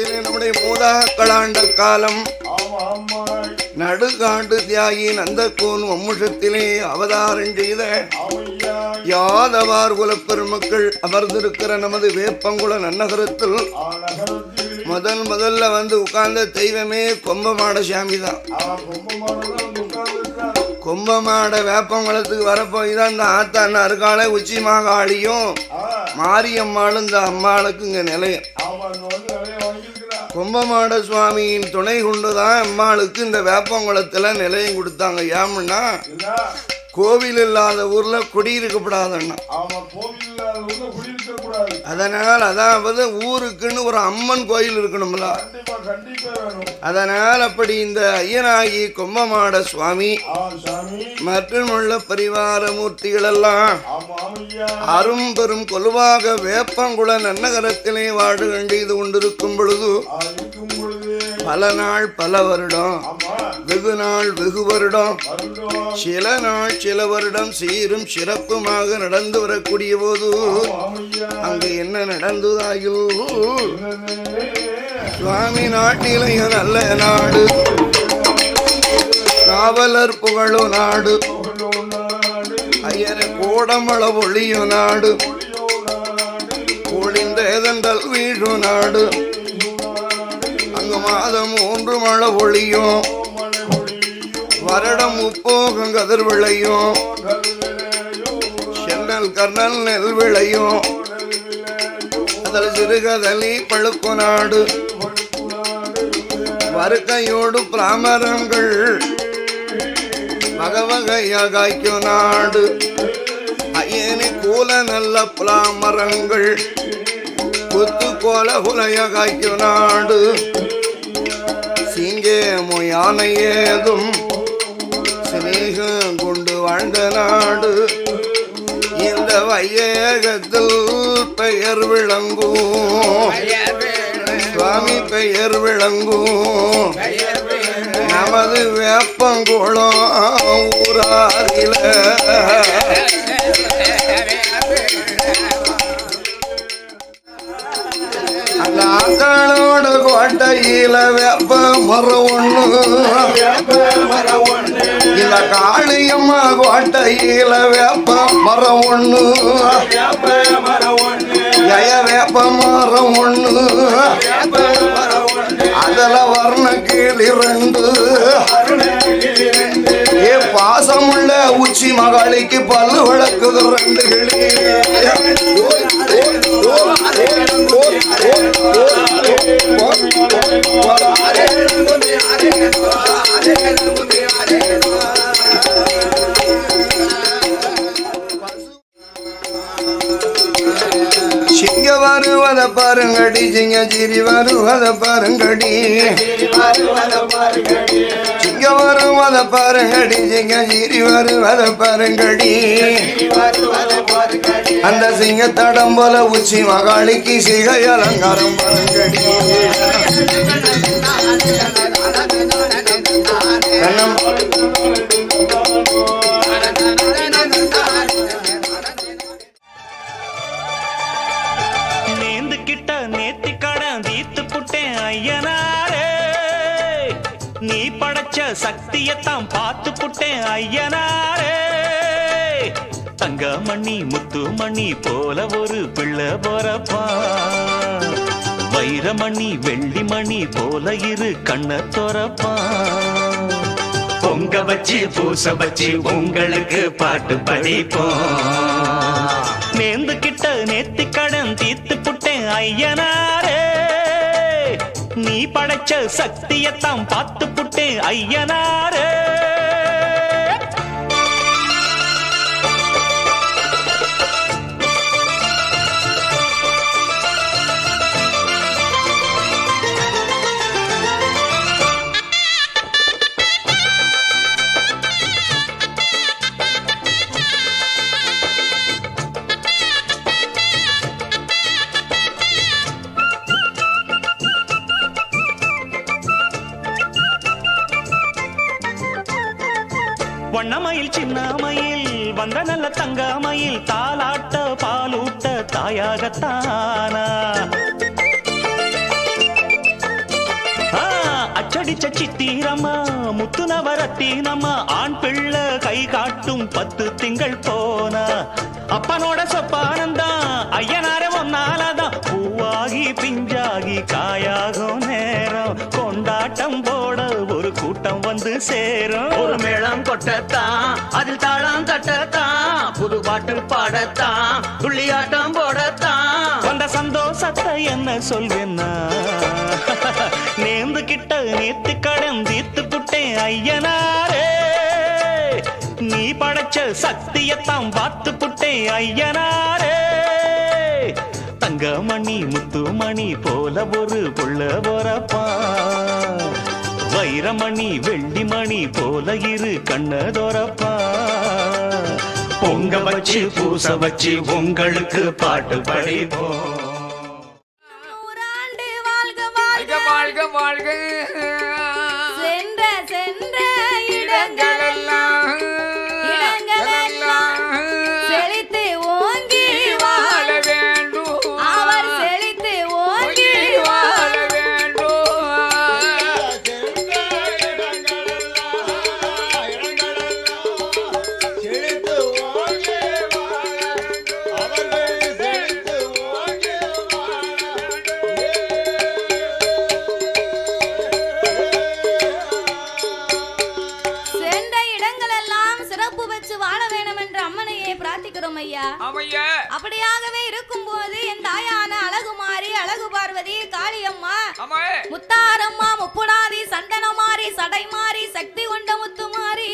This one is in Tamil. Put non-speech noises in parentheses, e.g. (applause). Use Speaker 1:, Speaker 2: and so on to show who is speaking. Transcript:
Speaker 1: காலத்திலே நம்முடைய மூதாக்களாண்ட காலம். நடுகாண்டு தியாகி நந்தகோன் வம்முஷத்திலே அவதாரம் செய்த யாதவார் குலப் பெருமக்கள் அமர்ந்திருக்கிற நமது வேப்பங்குள நன்னகரத்தில் முதல் முதல்ல வந்து உட்கார்ந்த தெய்வமே கொம்பமாட சாமி தான் கொம்பமாட வேப்பங்குளத்துக்கு வரப்போய் தான் இந்த ஆத்தாண்ண அருகால உச்சி மாகாளியும் மாரியம்மாளும் இந்த அம்மாளுக்கு இங்க நிலையம். கொம்பமாட சுவாமியின் துணை கொண்டுதான் அம்மாளுக்கு இந்த வேப்பங்குளத்துல நிலையம் கொடுத்தாங்க. ஏமுன்னா கோவில் இல்லாத ஊர்ல குடியிருக்கப்படாதண்ணா. அதனால் அதாவது ஊருக்குன்னு ஒரு அம்மன் கோயில் இருக்கணும்ல. அதனால் அப்படி இந்த ஐயனாகி கொம்பமாட சுவாமி மற்றும் உள்ள பரிவார மூர்த்திகள் எல்லாம் அரும் பெரும் கொலுவாக வேப்பங்குள நன்னகரத்திலே வாடு செய்து கொண்டிருக்கும் பொழுது பல நாள் பல வருடம். வெகு நாள் வெகு வருடம். சில நாள் சில வருடம் சீரும் சிறப்புமாக நடந்து வரக்கூடிய போது அங்கு என்ன நடந்ததாயில்
Speaker 2: என்னது?
Speaker 1: சுவாமி நாட்டிலேய நல்ல நாடு. காவலர்
Speaker 2: புகழோ நாடு,
Speaker 1: ஐயர கோடமள ஒளியு நாடு. ஒளிந்தேதண்டல் வீழு நாடு. மாதம் மூன்று மழை ஒளியும் வருடம் முப்போகம் கதிர் விளையும். சென்னல் கர்ணல் நெல் விளையும். அதில் சிறுகதலி பழுக்கு நாடு
Speaker 2: பழுப்பு நாடு,
Speaker 1: வருகையோடு பிராமரங்கள் வகவகையா காய்க்கும் நாடு. ஐயனி கூல நல்ல பிராமரங்கள். குத்து கோல உலைய காய்க்கும் நாடு. சிங்கேமு யானை ஏதும் சிநேகம் கொண்டு வாழ்ந்த நாடு. இந்த வையகத்தில் பெயர் விளங்கும். சுவாமி பெயர் விளங்கும். நமது வேப்பங்குளம் ஊராரில. அந்த ஆத்தாளோட கோட்டையில வேப்ப மரம் ஒண்ணு. இல்ல காளியம்மா கோட்டையில வேப்ப மரம் ஒண்ணு. ஜய வேப்ப மரம் ஒண்ணு. அதுல வர்ண கீழ் ரெண்டு. ஏ பாசமுள்ள உச்சி மகாளிக்கு பல்லு விளக்குது ரெண்டு கிளி. சிங்க வருவத பாருங்கடி சிங்க சிரி வருவத பாருங்கடி. சிங்க வருவத பாருங்கடி சிங்க சிரி வருவத பாருங்கடி. அந்த சிங்கத்தடம் போல உச்சி மகாளிக்கு சிகை அலங்காரம் பாருங்கடி. கண்ணம்
Speaker 3: ஐயனாரே. நீ படைச்ச சக்தியத்தான் பார்த்து புட்டேன் ஐயனாரே. தங்கமணி முத்துமணி போல ஒரு பிள்ளை பொறப்பா. வைரமணி வெள்ளிமணி போல இரு கண்ண துறப்பா. பொங்க வச்சு பூச வச்சு உங்களுக்கு பாட்டு படிப்போம். நேந்து கிட்ட நேத்து கடன் தீத்து புட்டேன் ஐயனாரே. நீ படைச்ச சக்தியத்தான் பார்த்து புட்டு ஐயனாரே. சின்னமயில் வந்த நல்ல தங்கமயில் தாலாட்ட பாலூட்ட தாயாகத்தானா? அச்சடிச்ச சித்திரம்மா முத்து நவரத்தினம்மா ஆண் பிள்ளை கை காட்டும் பத்து திங்கள் போனா. அப்பனோட சொப்பானந்தான் ஐயனார வந்து சேரும்.
Speaker 4: ஒரு மேளம் கொட்டத்தான் அதில் தாளம் தட்டத்தான் புது பாட்டு பாடத்தான் துள்ளியாட்டம் போடத்தான்.
Speaker 3: வந்த சந்தோஷத்தை என்ன சொல்வேன்னா? (laughs) நேர்ந்து கிட்ட நேத்து கடன் தீர்த்து புட்டேன் ஐயனாரே. நீ படைச்ச சக்தியத்தான் பார்த்து புட்டேன் ஐயனாரே. தங்கமணி முத்துமணி போல ஒரு புள்ள போறப்பா வைரமணி வெள்ளிமணி போல இரு கண்ணதோரப்பா. பொங்க வச்சு பூச வச்சு உங்களுக்கு பாட்டு படிப்போம்.
Speaker 5: நூறாண்டு வாழ்க வாழ்க.
Speaker 2: வாழ்க
Speaker 5: இருக்கிறோம் ஐயா. அப்படியாகவே இருக்கும் போது என் தாயான அழகுமாரி அழகு பார்வதி காளியம்மா முத்தாரம்மா முப்புடாதி சந்தனமாரி சடைமாரி சக்தி கொண்ட முத்துமாரி